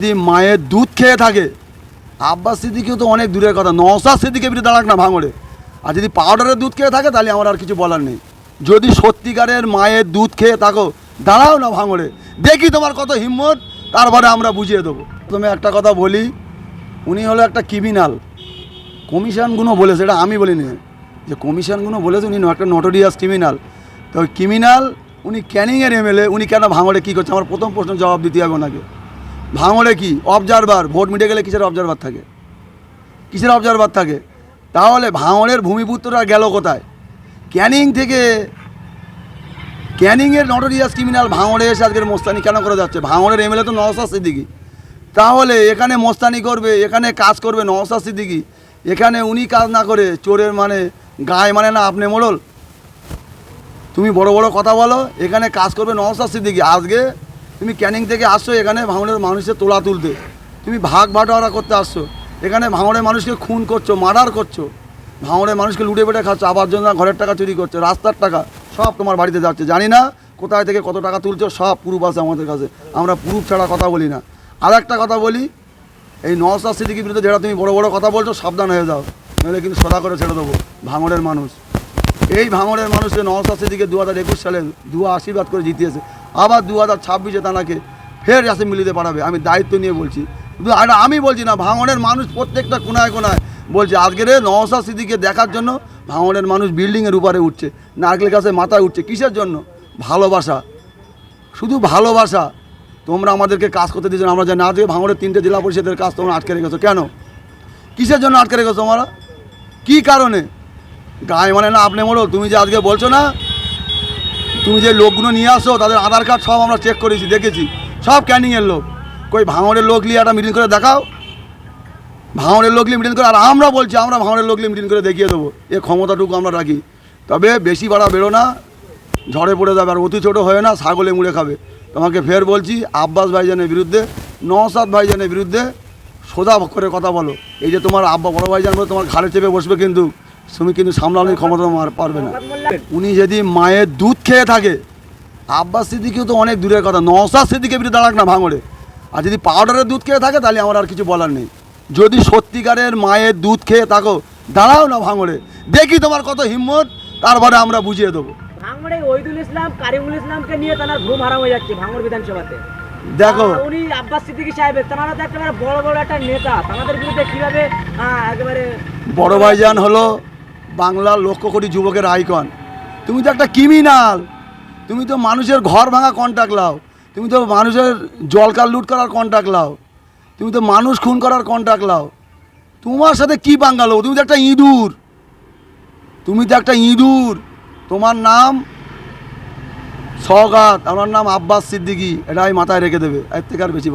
যদি মায়ের দুধ খেয়ে থাকে আব্বাস সিদ্দিকিও তো অনেক দূরের কথা নওসাদ সিদ্দিকে বিরুদ্ধে দাঁড়াক না ভাঙড়ে। আর যদি পাউডারের দুধ খেয়ে থাকে, তাহলে আমার আর কিছু বলার নেই। যদি সত্যিকারের মায়ের দুধ খেয়ে থাকো, দাঁড়াও না ভাঙড়ে, দেখি তোমার কত হিম্মত, তারপরে আমরা বুঝিয়ে দেবো। তুমি একটা কথা বলি, উনি হলো একটা ক্রিমিনাল কমিশনগুলো বলেছে, এটা আমি বলিনি, যে কমিশনগুলো বলেছে উনি একটা নটোরিয়াস ক্রিমিনাল তো ক্রিমিনাল উনি ক্যানিংয়ের এমএলএ উনি কেন ভাঙড়ে, কী করছে? আমার প্রথম প্রশ্ন জবাব দিতে হবে ওনাকে। ভাঙড়ে কি? অবজারভার ভোট মিটে গেলে কিসের অবজারভার থাকে? কিসের অবজারভার থাকে? তাহলে ভাঙড়ের ভূমিপুত্ররা গেল কোথায়? ক্যানিং থেকে ক্যানিংয়ের নটোরিয়াস ক্রিমিনাল ভাঙড়ে এসে আজকের মোস্তানি কেন করে যাচ্ছে? ভাঙড়ের এমএলএ তো নওসাদ সিদ্দিকি। তাহলে এখানে মোস্তানি করবে, এখানে কাজ করবে নওসাদ সিদ্দিকি। এখানে উনি কাজ না করে চোরের মানে গায়ে মানে না আপনি মোড়ল? তুমি বড় বড় কথা বলো, এখানে কাজ করবে নওসাদ সিদ্দিকি। আজকে তুমি ক্যানিং থেকে আসছো, এখানে ভাঙড়ের মানুষের তোলা তুলতে। তুমি ভাগ বাটোয়ারা করতে আসছো। এখানে ভাঙড়ের মানুষকে খুন করছ, মার্ডার করছ। ভাঙড়ের মানুষকে লুটে পেটে খাচ্ছ, আবার জন্য ঘরের টাকা চুরি করছ, রাস্তার টাকা, সব তোমার বাড়িতে যাচ্ছে। জানি না কোথায় থেকে কত টাকা তুলছো, সব প্রুফ আছে আমাদের কাছে। আমরা প্রুফ ছাড়া কথা বলি না। আর একটা কথা বলি, এই নওসাদ সিদ্দিকির বিরুদ্ধে যেটা তুমি বড় বড় কথা বলছো, সাবধান হয়ে যাও। নাহলে কিন্তু সদা করে ছেড়ে দেবো। ভাঙড়ের মানুষ। এই ভাঙড়ের মানুষের নওসাদ সিদ্দিকে দু হাজার একুশ সালে দু আশীর্বাদ করে জিতিয়েছে। আবার দু হাজার ছাব্বিশে তানাকে ফের অ্যাসেম্বলিতে পাঠাবে, আমি দায়িত্ব নিয়ে বলছি। আর আমি বলছি না, ভাঙনের মানুষ প্রত্যেকটা কোনায় কোনায় বলছে আজকের নওসাদ সিদ্দিকে দেখার জন্য ভাঙনের মানুষ বিল্ডিংয়ের উপরে উঠছে নারকেল গাছে মাথায় উঠছে, কিসের জন্য? ভালোবাসা। শুধু ভালোবাসা। তোমরা আমাদেরকে কাজ করতে দিচ্ছ না আমরা জানি আজকে ভাঙড়ের তিনটে জেলা পরিষদের কাজ তোমরা আটকে রেখেছো, কেন? কিসের জন্য আটকে রেখেছো তোমরা? কী কারণে? গায়ে মানে না, আপনি মোড়ো তুমি যে আজকে বলছো না তুমি যে লোকগুলো নিয়ে আসো, তাদের আধার কার্ড সব আমরা চেক করেছি, দেখেছি। সব ক্যানিংয়ের লোক। কই ভাঙড়ের লোক নিয়ে একটা মিটিং করে দেখাও। ভাঙড়ের লোক নিয়ে মিটিং করে, আর আমরা বলছি, আমরা ভাঙড়ের লোক নিয়ে মিটিং করে দেখিয়ে দেবো। এ ক্ষমতাটুকু আমরা রাখি। তবে বেশি বাড়া বেরো না, ঝড়ে পড়ে যাবে, আর অতি ছোটো হয়ে না, ছাগলে মুড়ে খাবে। তোমাকে ফের বলছি, আব্বাস ভাইজানের বিরুদ্ধে নওসাদ ভাইজানের বিরুদ্ধে সোজা করে কথা বলো। এই যে তোমার আব্বা বড় ভাইজান বলে তোমার ঘাড়ে চেপে বসবে কিন্তু। তুমি কিন্তু সামলানোর ক্ষমতা তোমার পারবে না। উনি যদি মায়ের দুধ খেয়ে থাকে আব্বাস সিদ্দিকিও তো অনেক দূরের কথা নওসাদ সিদ্দিকের বিরুদ্ধে দাঁড়াক না ভাঙড়ে। আর যদি পাউডারের দুধ খেয়ে থাকে তাহলে আমার আর কিছু বলার নেই। যদি সত্যিকারের মায়ের দুধ খেয়ে থাকো দাঁড়াও না ভাঙড়ে। দেখি তোমার কত হিম্মত তারপরে আমরা বুঝিয়ে দেবো। ভাঙড়ে ওইদুল ইসলাম কারিমুল ইসলামকে নিয়ে তার ঘুম হারাম হয়ে যাচ্ছে ভাঙড় বিধানসভাতে। দেখো। উনি আব্বাস সিদ্দিকী সাহেবের তারা তো একেবারে বড় বড় একটা নেতা। তাদের বিরুদ্ধে কীভাবে একেবারে বড় ভাইজান হলো বাংলার লক্ষ কোটি যুবকের আইকন। তুমি তো একটা ক্রিমিনাল তুমি তো মানুষের ঘর ভাঙা কন্ট্যাক্ট লাও। তুমি তো মানুষের জলকার লুট করার কন্ট্যাক্ট লাও। তুমি তো মানুষ খুন করার কন্ট্যাক্ট লাও। তোমার সাথে কি বাঙ্গালো? তুমি তো একটা ইঁদুর। তুমি তো একটা ইঁদুর। তোমার নাম সগাত আমার নাম আব্বাস সিদ্দিকি। এটা আমি মাথায় রেখে দেবে। এর থেকে আর বেশি